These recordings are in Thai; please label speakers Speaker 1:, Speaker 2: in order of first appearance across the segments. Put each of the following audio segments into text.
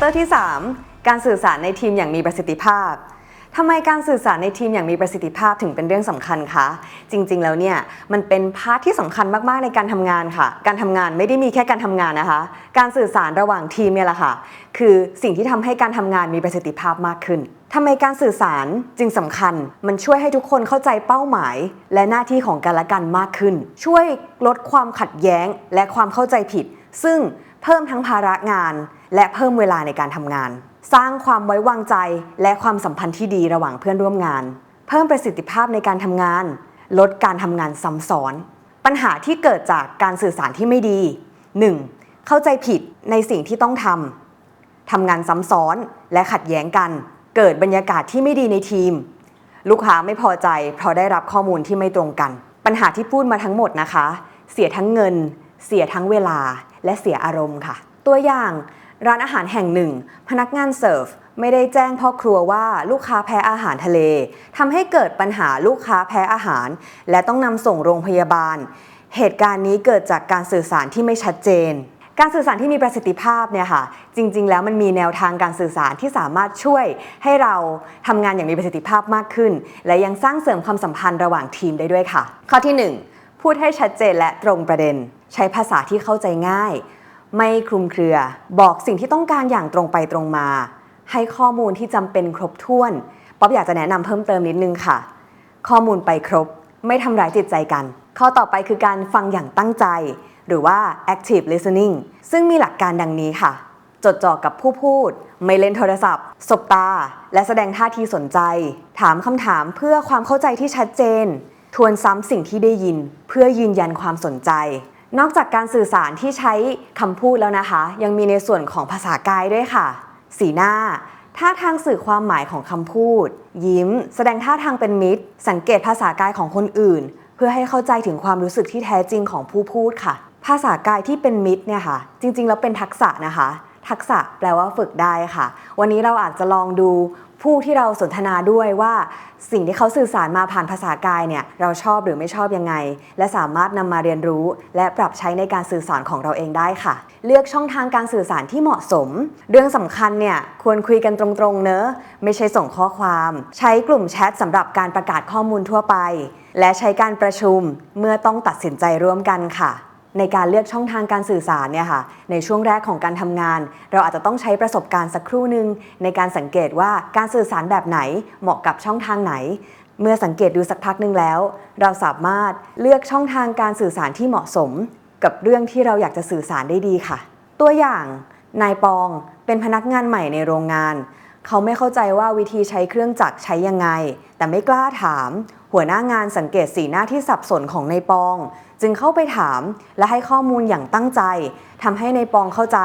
Speaker 1: ตอร์ที่ 3 การสื่อสารในทีมอย่างมีประสิทธิภาพทำไมการสื่อสารในทีมอย่างมีประสิทธิภาพถึงเป็นเรื่องสำคัญคะ จริง ๆ แล้วเนี่ยมันเป็นพาร์ทที่สำคัญมากๆในการทำงานค่ะ การทำงานไม่ได้มีแค่การทำงานนะคะ การสื่อสารระหว่างทีมเนี่ยแหละค่ะ คือสิ่งที่ทำให้การทำงานมีประสิทธิภาพมากขึ้นทำไมการสื่อสารจึงสำคัญ มันช่วยให้ทุกคนเข้าใจเป้าหมาย และหน้าที่ของกันและกันมากขึ้น ช่วยลดความขัดแย้งและความเข้าใจผิด ซึ่งเพิ่มทั้งภาระงาน และเพิ่มเวลาในการทำงาน สร้างความไว้วางใจและความสัมพันธ์ที่ดีระหว่างเพื่อนร่วมงาน เพิ่มประสิทธิภาพในการทำงาน ลดการทำงานซ้ำซ้อน ปัญหาที่เกิดจากการสื่อสารที่ไม่ดี 1. เข้าใจผิดในสิ่งที่ต้องทำทำงานซ้ำซ้อนและขัดแย้งกัน เกิดบรรยากาศที่ไม่ดีในทีม ลูกค้าไม่พอใจเพราะได้รับข้อมูลที่ไม่ตรงกัน ปัญหาที่พูดมาทั้งหมดนะคะ เสียทั้งเงิน เสียทั้งเวลา และเสียอารมณ์ค่ะ ตัวอย่าง ร้านอาหารแห่งหนึ่ง พนักงานเสิร์ฟไม่ได้แจ้งพ่อครัวว่าลูกค้าแพ้อาหารทะเลทำให้เกิดปัญหาลูกค้าแพ้อาหาร และต้องนำส่งโรงพยาบาล เหตุการณ์นี้เกิดจากการสื่อสารที่ไม่ชัดเจน การสื่อสารที่มีประสิทธิภาพเนี่ยค่ะ จริง ๆ แล้วมันมีแนวทางการสื่อสารที่สามารถช่วยให้เราทำงานอย่างมีประสิทธิภาพมากขึ้น และยังสร้างเสริมความสัมพันธ์ระหว่างทีมได้ด้วยค่ะ ข้อที่ 1 พูดให้ชัดเจนและตรงประเด็น ใช้ภาษาที่เข้าใจง่าย ไม่คลุมเครือ บอกสิ่งที่ต้องการอย่างตรงไปตรงมา ให้ข้อมูลที่จำเป็นครบถ้วน ป๊อบอยากจะแนะนำเพิ่มเติมนิดนึงค่ะ ข้อมูลไปครบ ไม่ทำร้ายจิตใจกัน ข้อต่อไปคือการฟังอย่างตั้งใจ หรือว่า active listening ซึ่งมีหลักการดังนี้ค่ะ จดจ่อกับผู้พูด ไม่เล่นโทรศัพท์ สบตา และแสดงท่าทีสนใจ ถามคำถามเพื่อความเข้าใจที่ชัดเจน ทวนซ้ำสิ่งที่ได้ยิน เพื่อยืนยันความสนใจ นอกจากการสื่อสารที่ใช้คำพูดแล้วนะคะ ยังมีในส่วนของภาษากายด้วยค่ะ สีหน้าท่าทางสื่อความหมายของคำพูด ยิ้ม แสดงท่าทางเป็นมิตร สังเกตภาษากายของคนอื่น เพื่อให้เข้าใจถึงความรู้สึกที่แท้จริงของผู้พูดค่ะ ภาษากายที่เป็นมิตรเนี่ยค่ะ จริงๆแล้วเป็นทักษะนะคะ ทักษะแปลว่าฝึกได้ค่ะ วันนี้เราอาจจะลองดูผู้ที่เราสนทนาด้วยว่าสิ่งที่เขาสื่อสารมาผ่านภาษากายเนี่ยเราชอบหรือไม่ชอบยังไง และสามารถนำมาเรียนรู้ และปรับใช้ในการสื่อสารของเราเองได้ค่ะ เลือกช่องทางการสื่อสารที่เหมาะสม เรื่องสำคัญเนี่ยควรคุยกันตรงๆเนอะไม่ใช่ส่งข้อความ ใช้กลุ่มแชทสำหรับการประกาศข้อมูลทั่วไป และใช้การประชุมเมื่อต้องตัดสินใจร่วมกันค่ะ ในการเลือกช่องทางการสื่อสารเนี่ยค่ะในช่วงแรกของการทำงาน เราอาจจะต้องใช้ประสบการณ์สักครู่หนึ่งในการสังเกตว่าการสื่อสารแบบไหนเหมาะกับช่องทางไหน เมื่อสังเกตดูสักพักหนึ่งแล้ว เราสามารถเลือกช่องทางการสื่อสารที่เหมาะสม กับเรื่องที่เราอยากจะสื่อสารได้ดีค่ะ ตัวอย่างนายปองเป็นพนักงานใหม่ในโรงงาน เขาไม่เข้าใจว่าวิธีใช้เครื่องจักรใช้ยังไง แต่ไม่กล้าถาม หัวหน้างานสังเกตสีหน้าที่สับสนของในปอง จึงเข้าไปถามและให้ข้อมูลอย่างตั้งใจทำให้ในปองเข้าใจ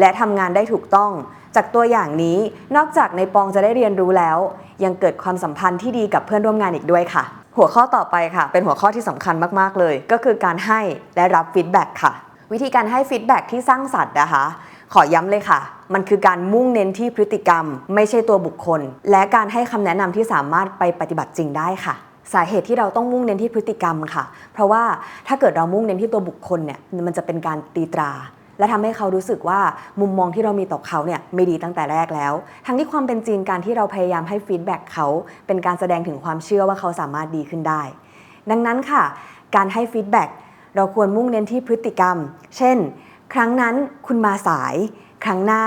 Speaker 1: และทำงานได้ถูกต้อง จากตัวอย่างนี้นอกจากในปองจะได้เรียนรู้แล้ว ยังเกิดความสัมพันธ์ที่ดีกับเพื่อนร่วมงานอีกด้วยค่ะ หัวข้อต่อไปค่ะ เป็นหัวข้อที่สำคัญมากๆเลย ก็คือการให้และรับฟีดแบ็กค่ะ วิธีการให้ฟีดแบ็กที่สร้างสรรค์นะคะ ขอย้ำเลยค่ะ มันคือการมุ่งเน้นที่พฤติกรรม ไม่ใช่ตัวบุคคล และการให้คำแนะนำที่สามารถไปปฏิบัติจริงได้ค่ะสาเหตุที่เราต้องมุ่งเน้นที่พฤติกรรมค่ะ เพราะว่าถ้าเกิดเรามุ่งเน้นที่ตัวบุคคลเนี่ยมันจะเป็นการตีตรา และทำให้เขารู้สึกว่ามุมมองที่เรามีต่อเขาเนี่ยไม่ดีตั้งแต่แรกแล้ว ทั้งที่ความเป็นจริงการที่เราพยายามให้ฟีดแบ็กเขาเป็นการแสดงถึงความเชื่อว่าเขาสามารถดีขึ้นได้ ดังนั้นค่ะ การให้ฟีดแบ็กเราควรมุ่งเน้นที่พฤติกรรม เช่น ครั้งนั้นคุณมาสาย ครั้งหน้า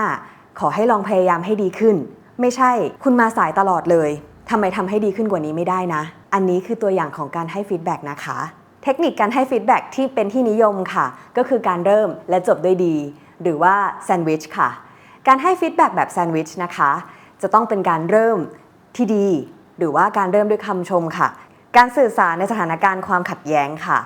Speaker 1: ขอให้ลองพยายามให้ดีขึ้น ไม่ใช่คุณมาสายตลอดเลยทำไมทำให้ดีขึ้นกว่านี้ไม่ได้นะ อันนี้คือตัวอย่างของการให้ฟีดแบ็กนะคะ เทคนิคการให้ฟีดแบ็กที่เป็นที่นิยมค่ะ ก็คือการเริ่มและจบด้วยดี หรือว่าแซนด์วิชค่ะ การให้ฟีดแบ็กแบบแซนด์วิชนะคะ จะต้องเป็นการเริ่มที่ดี หรือว่าการเริ่มด้วยคำชมค่ะ การสื่อสารในสถานการณ์ความขัดแย้งค่ะ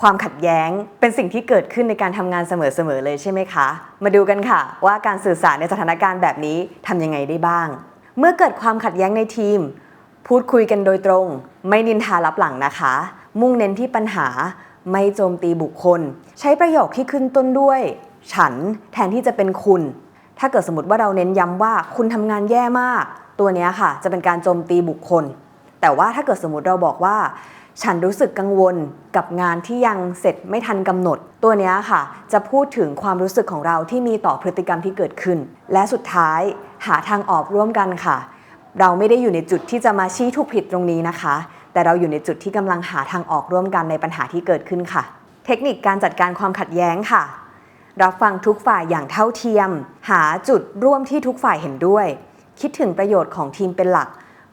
Speaker 1: ความขัดแย้งเป็นสิ่งที่เกิดขึ้นในการทำงานเสมอๆเลยใช่ไหมคะ มาดูกันค่ะ ว่าการสื่อสารในสถานการณ์แบบนี้ทำยังไงได้บ้าง เมื่อเกิดความขัดแย้งในทีม พูดคุยกันโดยตรง ไม่นินทารับหลังนะคะ มุ่งเน้นที่ปัญหา ไม่โจมตีบุคคล ใช้ประโยคที่ขึ้นต้นด้วย ฉันแทนที่จะเป็นคุณ ถ้าเกิดสมมติว่าเราเน้นย้ำว่าคุณทำงานแย่มาก ตัวนี้ค่ะ จะเป็นการโจมตีบุคคล แต่ว่าถ้าเกิดสมมติเราบอกว่า ฉันรู้สึกกังวลกับงานที่ยังเสร็จไม่ทันกำหนด ตัวนี้ค่ะ จะพูดถึงความรู้สึกของเราที่มีต่อพฤติกรรมที่เกิดขึ้น และสุดท้ายหาทางออกร่วมกันค่ะ เราไม่ได้อยู่ในจุดที่จะมาชี้ถูกผิดตรงนี้นะคะ แต่เราอยู่ในจุดที่กำลังหาทางออกร่วมกันในปัญหาที่เกิดขึ้นค่ะ เทคนิคการจัดการความขัดแย้งค่ะ รับฟังทุกฝ่ายอย่างเท่าเทียม หาจุดร่วมที่ทุกฝ่ายเห็นด้วย คิดถึงประโยชน์ของทีมเป็นหลัก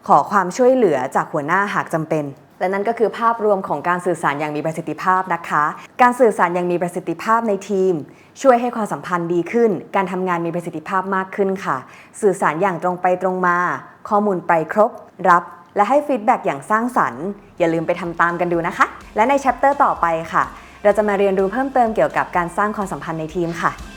Speaker 1: ขอความช่วยเหลือจากหัวหน้าหากจำเป็น และนั่นก็คือภาพรวมของการสื่อสารอย่างมีประสิทธิภาพนะคะ การสื่อสารอย่างมีประสิทธิภาพในทีม ช่วยให้ความสัมพันธ์ดีขึ้น การทำงานมีประสิทธิภาพมากขึ้นค่ะ สื่อสารอย่างตรงไปตรงมา ข้อมูลไปครบ รับ และให้ฟีดแบ็กอย่างสร้างสรรค์ อย่าลืมไปทำตามกันดูนะคะ และในแชปเตอร์ต่อไปค่ะ เราจะมาเรียนรู้เพิ่มเติมเกี่ยวกับการสร้างความสัมพันธ์ในทีมค่ะ